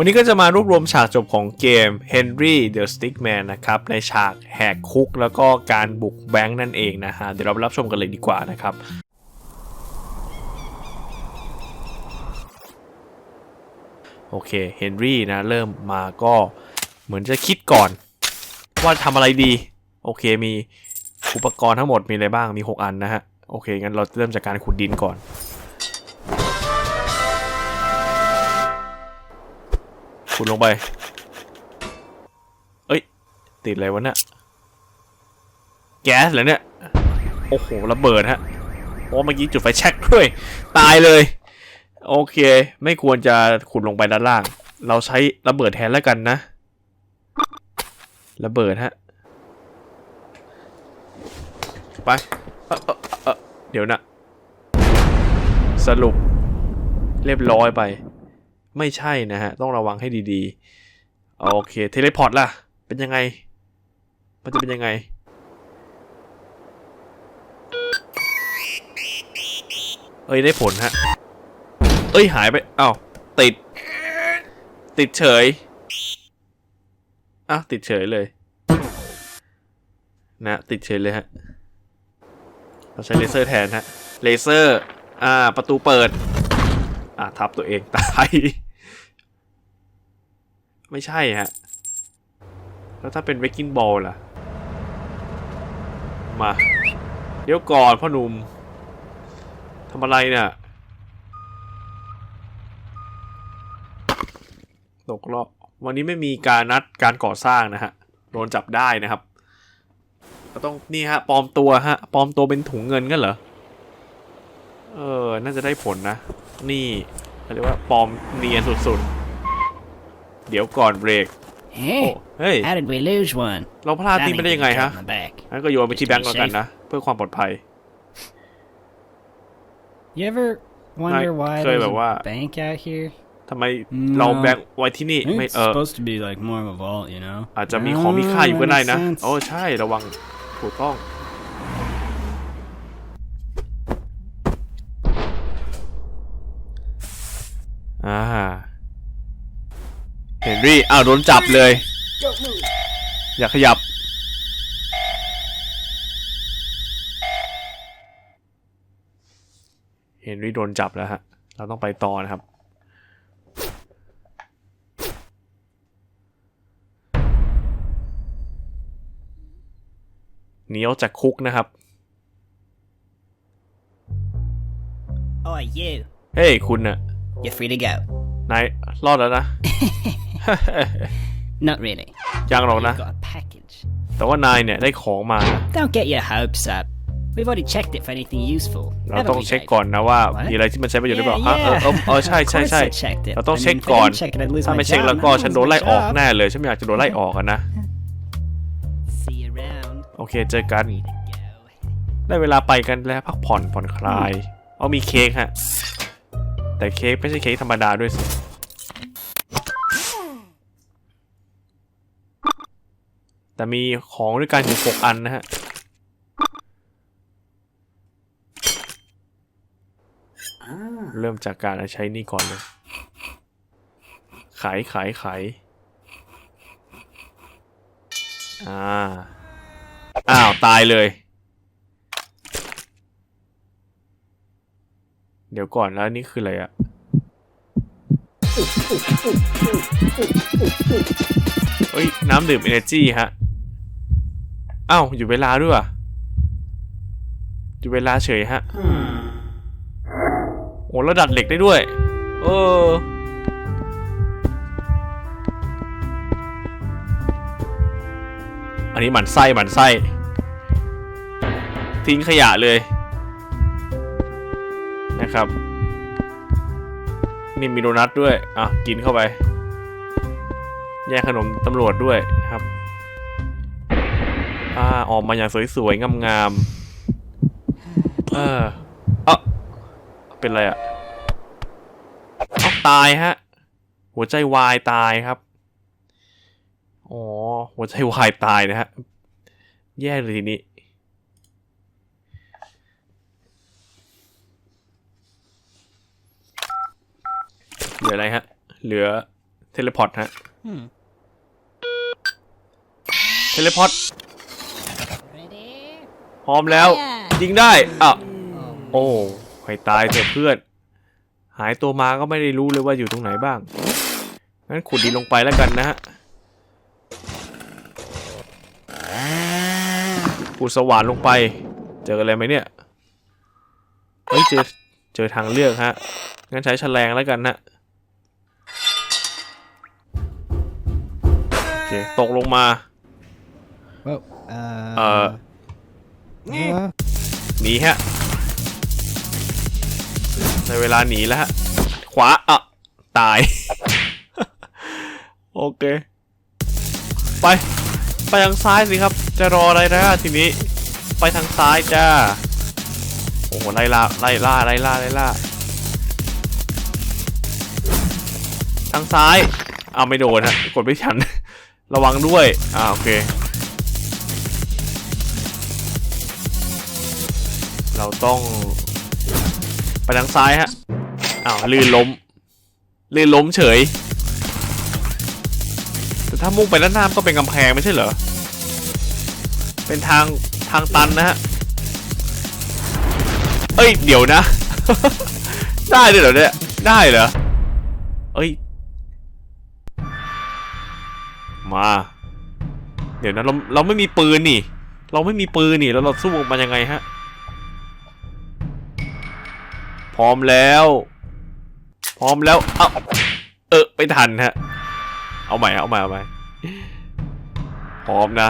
วันนี้ก็จะมารวบรวมฉากจบของเกม Henry the Stickman นะครับ ในฉากแหกคุกแล้วก็การบุกแบงค์นั่นเองนะฮะ เดี๋ยวเราไปรับชมกันเลยดีกว่านะครับ โอเคเฮนรี่นะ เริ่มมาก็เหมือนจะคิดก่อน ว่าทำอะไรดี โอเคมีอุปกรณ์ทั้งหมดมีอะไรบ้างมี 6 อันนะฮะ โอเค งั้นเราเริ่มจากการขุดดินก่อน ขุดลงไป เอ้ย ติดอะไรวะเนี่ย แก๊สเหรอเนี่ย โอ้โห ระเบิดฮะ โอ้เมื่อกี้จุดไฟแช็กด้วย ตายเลย โอเค ไม่ควรจะขุดลงไปด้านล่าง เราใช้ระเบิดแทนแล้วกันนะ ระเบิดฮะ ไปเเเเดี๋ยวนะ สรุปเรียบร้อยไป ไม่ใช่นะฮะ ต้องระวังให้ดีๆ โอเค เทเลพอร์ตล่ะ เป็นยังไง มันจะเป็นยังไง เอ้ยได้ผลฮะ เอ้ยหายไปอ้าวติด ติดเฉยอ้าวติดเฉยเลย นะ ติดเฉยเลยฮะ เราใช้เลเซอร์แทนฮะ เลเซอร์ อ่า ประตูเปิด อ่าทับตัวเองตาย ไม่ใช่ฮะ แล้วถ้าเป็นเวกกิ้งบอลล่ะ มา เดี๋ยวก่อนพ่อหนุ่มทำอะไรเนี่ยตกรอบวันนี้ไม่มีการนัดการก่อสร้างนะฮะ โดนจับได้นะครับ ก็ต้องนี่ฮะปลอมตัวฮะปลอมตัวเป็นถุงเงินกันเหรอ เออ น่าจะได้ผลนะ นี่เขาเรียกว่าปลอมเนียนสุดๆ เดี๋ยวก่อนเบรกโอ้ Hey, เฮ้ย how did we lose one? เราพลาด That ทีมไปได้ยังไง ain't ฮะ got my back. งั้นก็โยนไปที่แบงก์แล้วกันนะ เพื่อความปลอดภัย You ever wonder why khơi there's bảo quá. a bank out here? ทำไมเรา No. แบงก์ไว้ที่นี่ไม่ It's เออ supposed to be like more of a vault, you know? อาจจะมีของมีค่าอยู่ก็ได้นะ Oh, makes sense. โอ้ ใช่ระวังถูกต้อง อ่าเฮนรี่อ้าวโดนจับเลย อย่าขยับ เฮนรี่โดนจับแล้วฮะ เราต้องไปต่อนะครับ หนีออกจากคุกนะครับ Oh, you. เฮ้ยคุณน่ะ You're free to go. นายรอดแล้วนะ Not really. ยังหรอกนะ You've got a package. แต่ว่านายเนี่ยได้ของมานะ Don't get your hopes up. We've already checked it for anything useful. เรา haven't ต้อง we, เช็ค Dave? ก่อนนะว่า What? มีอะไรที่มันใช้ประโยชน์หรือเปล่า Yeah, ฮะเออเออเออใช่ใช่ใช่ Of course I checked it. เราต้อง I mean, เช็ค if I ก่อน didn't check it, I'd lose ถ้า my ไม่เช็ค job. แล้วก็ I'd ฉัน lose โดน my ไล่ออก job. แน่เลยฉันไม่อยากจะโดนไล่ออกอะนะ See you around. โอเคเจอกัน Free to go. ได้เวลาไปกันแล้วพักผ่อนผ่อนคลาย เอามีเค้กฮะ แต่เค้กไม่ใช่เค้กธรรมดาด้วยสิ แต่มีของด้วยกันอยู่หกอันนะฮะ เริ่มจากการใช้นี่ก่อนเลย ขายขายขายอ่า อ้าว ตายเลย เดี๋ยวก่อนแล้วนี่คืออะไรอะเฮ้ย น้ำดื่ม Energy ฮะ อ้าวอยู่เวลาด้วยว่ะอยู่เวลาเฉยฮะ โอ้แล้วดัดเหล็กได้ด้วย เออ อันนี้หมันไส้หมันไส้ ทิ้งขยะเลย นะครับ นี่มีโดนัทด้วย อะ กินเข้าไป แย่ขนมตำรวจด้วยนะครับ อ่าออกมาอย่างสวยๆ งามๆ เออเออเป็นไรอะเอาตายฮะ หัวใจวายตายครับ อ๋อ หัวใจวายตายนะฮะ แย่เลยทีนี้ เหลืออะไรฮะ เหลือเทเทเลพอร์ตฮะ Hmm. เทเลพอร์ต Ready? พร้อมแล้ว ยิงได้อะโอ้ให้ตายเถอะเพื่อน หายตัวมาก็ไม่ได้รู้เลยว่าอยู่ตรงไหนบ้างงั้นขุดดินลงไปแล้วกันนะฮะขุดสว่านลงไป เจออะไรไหมเนี่ยเฮ้ยเจอเจอทางเลือกฮะงั้นใช้แฉลงแล้วกันนะโอเคตกลงมา Whoa. Uh. เอ่อ uh, หนีฮะในเวลาหนีแล้วฮะขวาอะตาย โอเค ไป ไปทางซ้ายสิครับ จะรออะไรนะทีนี้ ไปทางซ้ายจ้า โอ้โห ไล่ล่า ไล่ล่า ไล่ล่า ไล่ล่า ทางซ้าย เอาไม่โดนฮะ กดไม่ทัน ระวังด้วย อ่า โอเค เราต้องไปทางซ้ายฮะ อ้าวลื่นล้ม ลื่นล้มเฉย แต่ถ้ามุ่งไปด้านหน้าก็เป็นกำแพงไม่ใช่เหรอ เป็นทางทางตันนะฮะ เอ้ย เดี๋ยวนะ ได้ด้วยเหรอเนี่ย ได้เหรอ เอ้ย มา เดี๋ยวนะเราเราไม่มีปืนนี่ เราไม่มีปืนนี่แล้วเราสู้มันยังไงฮะ พร้อมแล้ว พร้อมแล้ว เอาเออไม่ทันฮะ เอาใหม่เอาใหม่เอาใหม่พร้อมนะ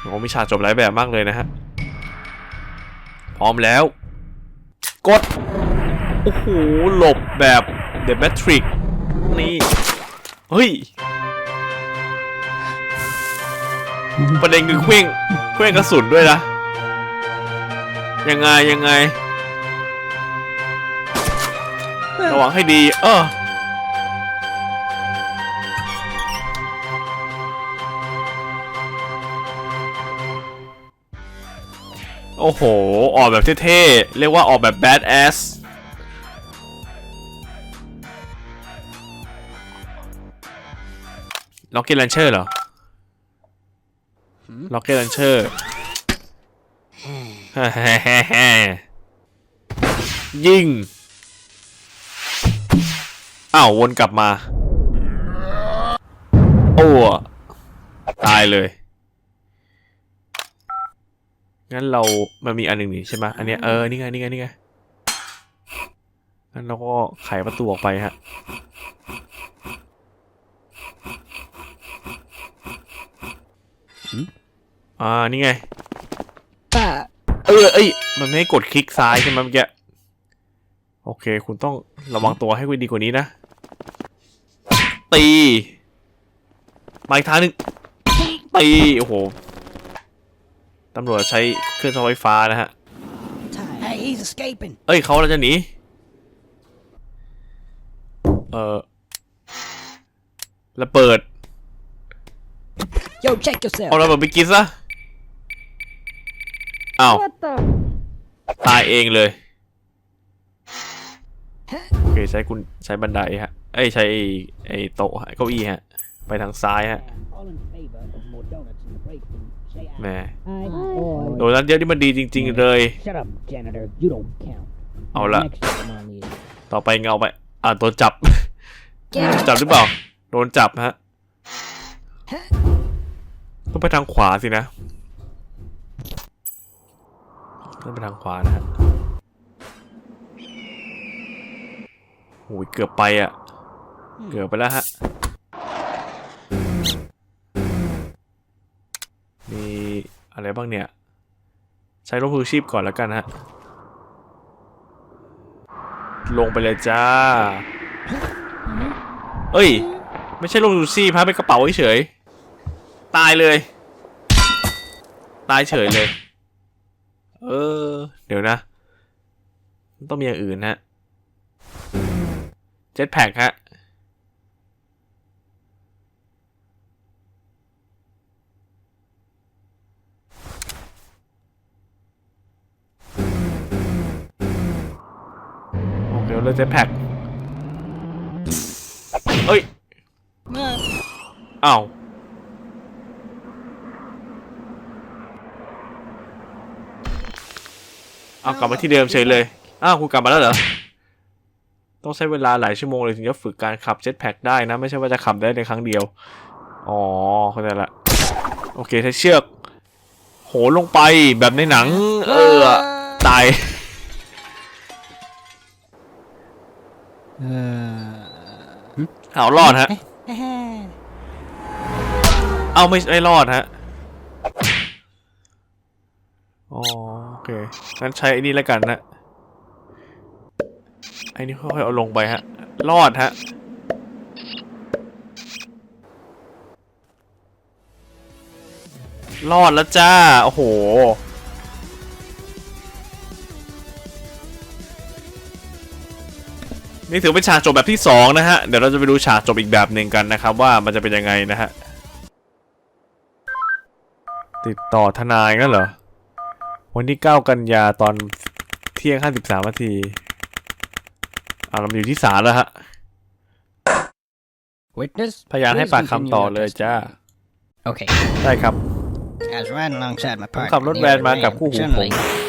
โอ้มิชากจบหลายแบบมากเลยนะฮะ พร้อมแล้ว กด โอ้โห หลบแบบ The Matrix นี่ เฮ้ย ประเด็นคือเคว้งเคว้งกระสุนด้วยนะ ยังไงยังไง ระวังให้ดี เออโอ้โห ออกแบบเท่ๆ เรียกว่าออกแบบ bad ass ล็อกเก็ตลันเชอร์เหรอล็อกเก็ตลันเชอร์ ยิงอ้าววนกลับมา โอ้ ตายเลย งั้นเรา มันมีอันหนึ่งนี่ใช่ไหมอันเนี้ยเออ นี่ไง นี่ไง นี่ไง งั้นเราก็ไขประตูออกไปฮะ อ่า นี่ไง เออเอ้ยมันไม่ให้กดคลิกซ้ายใช่ไหมเมื่อกี้โอเค คุณต้องระวังตัวให้ดีกว่านี้นะ ตีมาอีกทางหนึ่งตีโอ้โหตำรวจใช้เครื่องช็อตไฟฟ้านะฮะ Hey, he's escaping. เอ้ยเขาเราจะหนีเออระเบิด Yo, check yourself. เอาระเบิดไปกินซะ อ้าวตายเองเลยโอเคใช้คุณใช้บันไดฮะเอ้ยใช้ไอ้ไอ้โต๊ะฮะเก้าอี้ฮะ ไปทางซ้ายฮะ All in favor of more donuts in the break room. Say แหม aye. Aye. โดนัทเยอะที่มันดีจริง ๆ เลย Shut up, janitor. You don't count. เอาละ Next time on the ต่อไปเงาไป อ่าโดนจับ จับหรือเปล่า โดนจับฮะ ต้องไปทางขวาสินะ ต้องไปทางขวานะฮะโอ้ยเกือบไปอะ เกือบไปแล้วฮะ มีอะไรบ้างเนี่ย ใช้รถพลูชีพก่อนแล้วกันฮะ ลงไปเลยจ้า เอ้ย ไม่ใช่รถพลูชีพฮะเป็นกระเป๋าเฉยๆตายเลย ตายเฉยเลย เออ เดี๋ยวนะมันต้องมีอย่างอื่นฮะ เจ็ตแพ็กฮะ โอเคเราเลยเจ็ตแพ็กเอ้ยอ้าว เอากลับมาที่เดิมเฉยเลย อ้าวคุณกลับมาแล้วเหรอ ต้องใช้เวลาหลายชั่วโมงเลยถึงจะฝึกการขับเจ็ตแพ็กได้นะ ไม่ใช่ว่าจะขับได้ในครั้งเดียว อ๋อเข้าใจละ โอเคใช้เชือก โหลงไปแบบในหนัง เออ ตาย Uh, เอารอดฮะ เอาไม่ไม่รอดฮะ อ๋อโอเค งั้นใช้ไอ้นี่แล้วกันนะไอ้นี่ค่อยๆเอาลงไปฮะ รอดฮะรอดแล้วจ้า โอ้โห นี่ถือเป็นฉากจบแบบที่สองนะฮะ เดี๋ยวเราจะไปดูฉากจบอีกแบบหนึ่งกันนะครับ ว่ามันจะเป็นยังไงนะฮะ ติดต่อทนายงั้นเหรอ วันที่ 9 กันยาตอนเที่ยง 53นาทีอ่าเรามาอยู่ที่ศาลแล้วฮะ witness. พยานให้ please ปากคำ continue ต่อ your เลยจ้า testimony. Okay. ได้ครับ I was riding alongside my ผม partner. ขับรถ near แวน the มากับ ramp. คู่หูผม Suddenly, she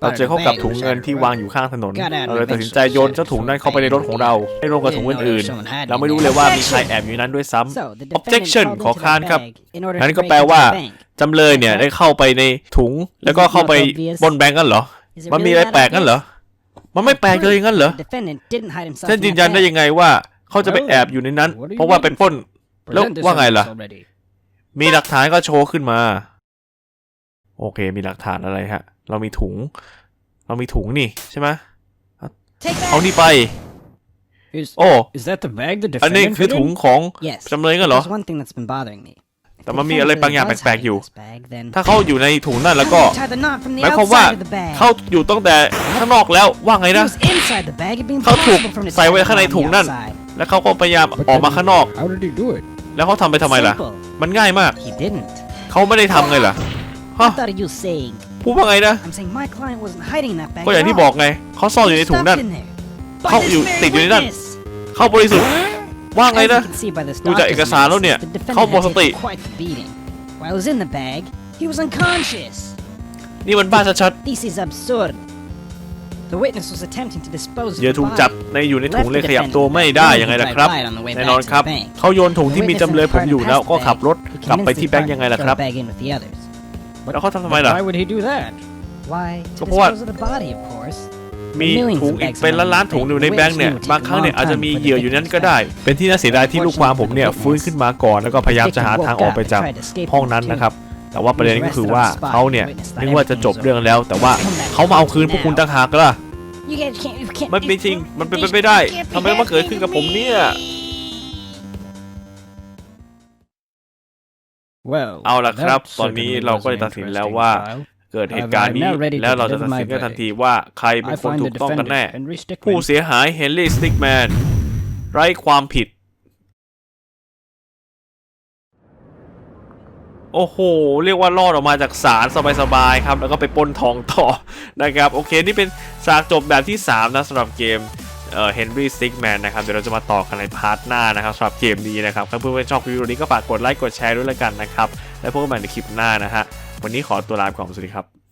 เรา spotted เจอ a เข้ากับ bag ถุง on the เงิน side of ที่ the วาง road. อยู่ข้างถนน Got out เราเลย and ตัดสินใจโยนเจ้าถุงนั้นเข้าไปในรถของเรา ให้รวมกับถุงอื่นๆ เราไม่รู้เลยว่ามีใครแอบอยู่ในนั้นด้วยซ้ำ So, the defendant Objection crawled ขอ into ค้าน the ครับ bag in order นั่น to ก็ break แปล into ว่า the bank. จำเลยเนี่ยได้เข้าไปในถุงแล้วก็เข้าไปบนแบงก์กันเหรอ Is it มันมี really อะไร that แปลกกันเหรอ obvious? มันไม่แปลกเลยงั้นเหรอ The defendant didn't hide himself ท่าน in ยืน that ยันได้ bag. ยังไงว่าเขาจะไปแอบอยู่ในนั้น เพราะว่าไปปล้นแล้ว Present this ว่าไงล่ะ evidence already. มีหลักฐานก็โชว์ขึ้นมา โอเค มีหลักฐานอะไรฮะ เรามีถุง เรามีถุงนี่ใช่ไหม Take เอา that! นี่ไป Is โอ้ is that the bag the อันนี้ defendant คือ hid ถุง in? ของ Yes. จำเลยกันเหรอ There's one thing that's been bothering me. If แต่ the มันมีอะไร defendant บางอย่าง really does แปลก hide ๆอยู่ in this bag, then ถ้าเขาอยู่ในถุงนั่นแล้ว how ก็ did he tie the knot from the หมายความว่า outside of the bag? เขาอยู่ตั้งแต่ข้างนอกแล้วว่าไง He นะ was inside the bag. It'd be เขาถูก impossible for him to ใส่ tie ไว้ the ข้างใน knot on ถุง the นั่น outside. แล้วเขาก็พยายาม But ออกมา then ข้างนอก How did he do it? แล้วเขาทำไปทำไมล่ะ Simple. มันง่ายมาก He didn't. เขาไม่ได้ทำไงล่ะ What ฮะ are you saying? พูดว่าไงนะ I'm saying my client wasn't hiding in that bag. ก็อย่าง at ที่ all. บอกไงเขาซ่อนอยู่ใน He ถุง stuffed นั่น in there. By Không, this you- very tiệt vô đi นั่น witness. เขาบริสุทธิ์ว่าไง As นะ you can see by this ดูจากเอกสารแล้วเนี่ย document, the เขา defendant หมด had สติ taken quite the beating. While he was in the bag, he was unconscious. นี่มันบ้าชัด This is absurd. The witness was attempting to dispose ๆ of อย่า the ถูกจับ body. ในอยู่ในถุงเลยขยับตัวไม่ได้ยังไงล่ะครับ แน่นอนครับ เขาโยนถุงที่มีจำเลยผมอยู่แล้วก็ขับรถ He กลับไป convinced ที่ his แบงค์ partner ยังไง to ล่ะ throw ครับ the bag in with the others. แล้วเขาทำทำไมล่ะ Why would he do that? Why? To ก็เพราะว่า dispose of the body, of course. มีถุงอีกเป็นล้านล้านๆถุงอยู่ในแบงค์เนี่ยบางครั้งเนี่ยอาจจะมีเหยื่ออยู่นั้นก็ได้ เป็นที่น่าเสียดายที่ลูกความผมเนี่ยฟื้นขึ้นมาก่อนแล้วก็พยายามจะหาทางออกไปจากห้องนั้นนะครับ แต่ว่าประเด็นก็คือว่าเขาเนี่ยนึกว่าจะจบเรื่องแล้ว แต่ว่าเขามาเอาคืนพวกคุณต่างหากล่ะ You guys can't, you can't, มันไม่จริง มันเป็นไปไม่ได้ ทำไมมาเกิดขึ้นกับผมเนี่ย เอาล่ะครับ that ตอนนี้ certainly เรา was ก็ an เลยตัดสินแล้ว interesting ว่า trial. เกิดเหตุการณ์นี้ I'm now ready to แล้วเราจะ deliver ตัดสิน my กันทัน verdict. ทีว่าใครเป็น I คน find ถู the กต้องกันแน่ defendant, Henry ผู้ Stickman, เสียหายเฮนรี่สติกแมนไร้ความผิด โอ้โห เรียกว่ารอดออกมาจากศาลสบายๆครับ แล้วก็ไปปล้นทองต่อนะครับ โอเค นี่เป็นฉากจบแบบที่ 3 นะสำหรับเกม เอ่อเฮนรี่สติกแมนนะครับ เดี๋ยวเราจะมาต่อกันในพาร์ทหน้านะครับสำหรับเกมนี้นะครับถ้าเพื่อนๆชอบวิดีโอนี้ก็ฝากกดไลค์กดแชร์ด้วยละกันนะครับ แล้วพบกันใหม่ในคลิปหน้านะฮะวันนี้ขอตัวลาไปก่อนสวัสดีครับ